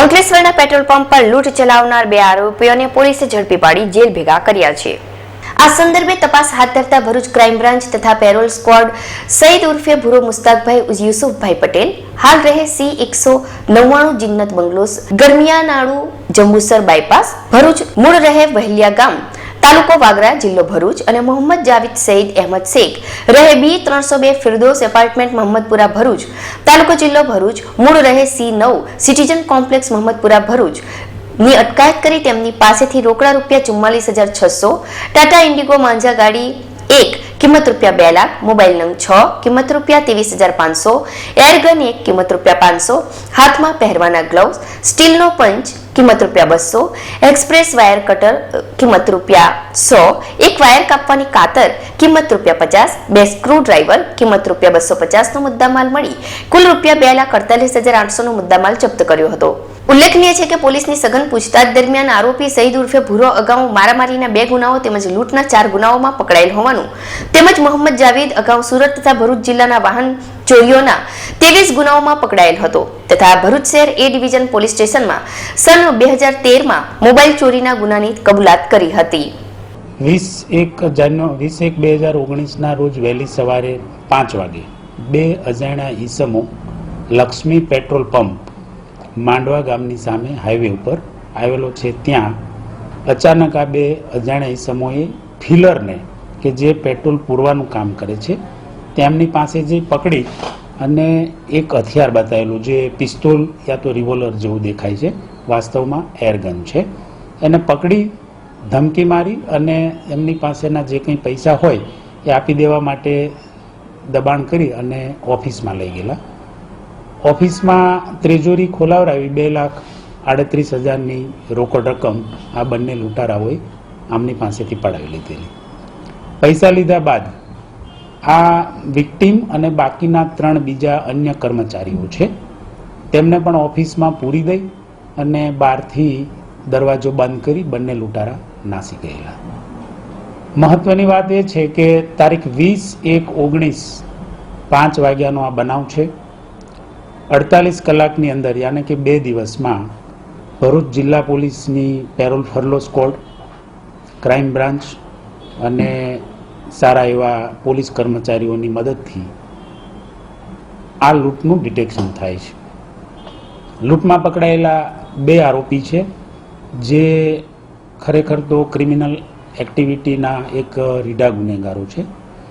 અંકલેશ્વરના petrol pump પર લૂંટ ચલાવનાર બે આરોપીઓને પોલીસે ઝડપી પાડી જેલ ભેગા કર્યા છે. આ સંદર્ભે તપાસ હાથ ધરતા ભરૂચ ક્રાઇમ બ્રાન્ચ તથા પેરોલ સ્ક્વોડ સઈદ ઉર્ફે ભૂરો મુસ્તાકભાઈ યુસુફભાઈ પટેલ, હાલ રહે સી એકસો નવ્વાણું જિન્નત બંગલોસ ગરમિયાનાળુ જંબુસર બાયપાસ, ભરૂચ મૂળ રહે વહેલિયા ગામ. તાલુકો વાગરા, જિલ્લો ભરૂચ અને મોહમ્મદ જાવિદ સઈદ અહેમદ શેખ. રહે બી ત્રણસો બે ફિરદોસ એપાર્ટમેન્ટ, મોહમ્મદપુરા, ભરૂચ. તાલુકો જિલ્લો ભરૂચ. મૂળ રહે સી નવ, સિટીઝન કોમ્પ્લેક્સ, મોહમ્મદપુરા, ભરૂચ. ની અટકાયત કરી તેમની પાસેથી રોકડા રૂપિયા ચુમ્માલીસ હજાર છસો, ટાટા ઇન્ડિગો માંજા ગાડી એક, કિંમત રૂપિયા બે લાખ, મોબાઈલ નંગ છ, કિંમત રૂપિયા ત્રેવીસ હજાર પાંચસો એરગન એક, કિંમત રૂપિયા પાંચસો, હાથમાં પહેરવાના ગ્લવ્સ સ્ટીલનો પંચ કિંમત રૂપિયા બસો, એક્સપ્રેસ વાયર કટર કિંમત રૂપિયા સો, એક વાયર કાપવાની કાતર, કિંમત રૂપિયા પચાસ, બે સ્ક્રૂ ડ્રાઈવર, કિંમત રૂપિયા બસો પચાસનો મુદ્દામાલ મળી. કુલ રૂપિયા બે લાખ અડતાલીસ હજાર આઠસોનો મુદ્દામાલ જપ્ત કર્યો હતો. ઉલ્લેખનીય છે કે પોલીસની સઘન પૂછતાછ દરમિયાન આરોપી સઈદ ઉર્ફે ભૂરો અગાઉ મારામારીના બે ગુનાઓ તેમજ લૂંટના ચાર ગુનાઓમાં પકડાયેલ હોવાનું. તેમજ મોહમ્મદ જાવેદ અગાઉ સુરત તથા ભરૂચ જિલ્લાના વાહન ચોરીઓના ત્રેવીસ ગુનાઓમાં પકડાયેલ હતો તથા ભરૂચ શહેર એ ડિવિઝન પોલીસ સ્ટેશનમાં સન બે હજાર તેરમાં મોબાઈલ ચોરીના ગુનાની કબૂલાત કરી હતી. વીસ એક જાન્યુ વીસ એક બે હજાર ઓગણીસના રોજ વહેલી સવારે પાંચ વાગે બે અજાણ્યા ઈસમો લક્ષ્મી પેટ્રોલ પંપ માંડવા ગામની સામે હાઈવે ઉપર આવેલો છે. ત્યાં અચાનક આ બે અજાણ્યા ઈસમોએ ફિલરને કે જે પેટ્રોલ પૂરવાનું કામ કરે છે, તેમની પાસે જે પકડી અને એક હથિયાર બતાવેલું જે પિસ્તોલ યા તો રિવોલ્વર જેવું દેખાય છે, વાસ્તવમાં એરગન છે. એને પકડી, ધમકી મારી અને એમની પાસેના જે કંઈ પૈસા હોય એ આપી દેવા માટે દબાણ કરી અને ઓફિસમાં લઈ ગયેલા. ઓફિસમાં ત્રેજોરી ખોલાવરાવી બે લાખ આડત્રીસ હજારની રોકડ રકમ આ બંને લૂંટારાઓએ આમની પાસેથી પડાવી લીધેલી. પૈસા લીધા બાદ આ વિક્ટીમ અને બાકીના ત્રણ બીજા અન્ય કર્મચારીઓ છે, તેમને પણ ઓફિસમાં પૂરી દઈ અને બહારથી દરવાજો બંધ કરી બંને લૂંટારા નાસી ગયેલા. મહત્વની વાત એ છે કે તારીખ વીસ એક ઓગણીસ પાંચ વાગ્યાનો આ બનાવ છે. અડતાલીસ કલાકની અંદર, યાને કે બે દિવસમાં, ભરૂચ જિલ્લા પોલીસની parole furlough squad, crime branch અને સારા એવા પોલીસ કર્મચારીઓની મદદથી આ લૂંટનું ડિટેક્શન થાય છે. લૂંટમાં પકડાયેલા બે આરોપી છે, જે ખરેખર તો ક્રિમિનલ એક્ટિવિટીના એક રીડા ગુનેગારો છે.